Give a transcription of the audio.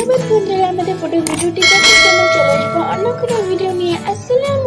ধন্যবাদ বন্ধুরা আমাদের ফটো ভিডিওটি দেখার জন্য চলে আসব। অন্য কোনো ভিডিও নিয়ে। আসসালাম